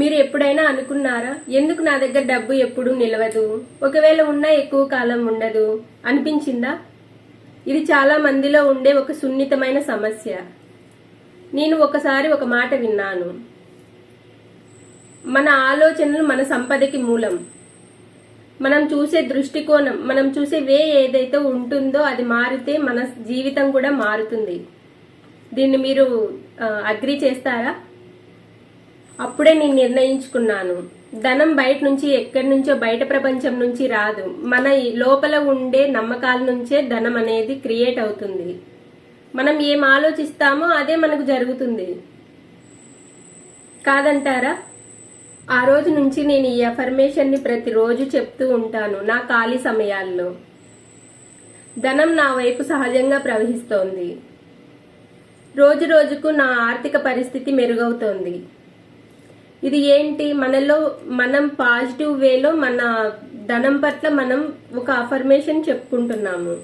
మీరు ఎప్పుడైనా అనుకున్నారా? ఎందుకు నా దగ్గర డబ్బు ఎప్పుడు నిలవదు? ఒకవేళ ఉన్నా ఎక్కువ కాలం ఉండదు. అనిపించిందా? ఇది చాలా మందిలో ఉండే ఒక సున్నితమైన సమస్య. నేను ఒకసారి ఒక మాట విన్నాను. మన ఆలోచనలు మన సంపదకి మూలం. మనం చూసే దృష్టికోణం మనం చూసే వే ఏదైతే ఉంటుందో అది మారితే మన జీవితం కూడా మారుతుంది. దీన్ని మీరు అగ్రి చేస్తారా? అప్పుడే నేను నిర్ణయించుకున్నాను. ధనం బయట నుంచి ఎక్కడి నుంచో బయట ప్రపంచం నుంచి రాదు. మన లోపల ఉండే నమ్మకాల నుంచే ధనం అనేది క్రియేట్ అవుతుంది. మనం ఏం ఆలోచిస్తామో అదే మనకు జరుగుతుంది. కాదంటారా? ఆ రోజు నుంచి నేను ఈ అఫర్మేషన్ని ప్రతిరోజు చెప్తూ ఉంటాను నా ఖాళీ సమయాల్లో. ధనం నా వైపు సహజంగా ప్రవహిస్తోంది. రోజు రోజుకు నా ఆర్థిక పరిస్థితి మెరుగవుతోంది. ఇది ఏంటి? మనలో మనం పాజిటివ్ వేలో మన ధనం పట్ల మనం ఒక అఫర్మేషన్ చెప్పుకుంటున్నాము.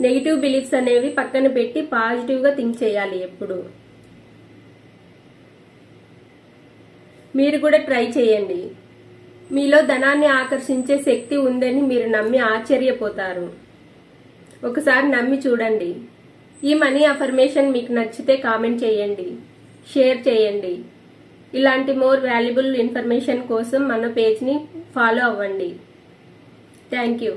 నెగిటివ్ బిలీఫ్స్ అనేవి పక్కన పెట్టి పాజిటివ్గా థింక్ చేయాలి ఎప్పుడు. మీరు కూడా ట్రై చేయండి. మీలో ధనాన్ని ఆకర్షించే శక్తి ఉందని మీరు నమ్మి ఆశ్చర్యపోతారు. ఒకసారి నమ్మి చూడండి. ఈ మనీ అఫర్మేషన్ మీకు నచ్చితే కామెంట్ చేయండి. షేర్ చేయండి. ఇలాంటి మోర్ వాల్యుబుల్ ఇన్ఫర్మేషన్ కోసం మన పేజ్ని ఫాలో అవ్వండి. Thank you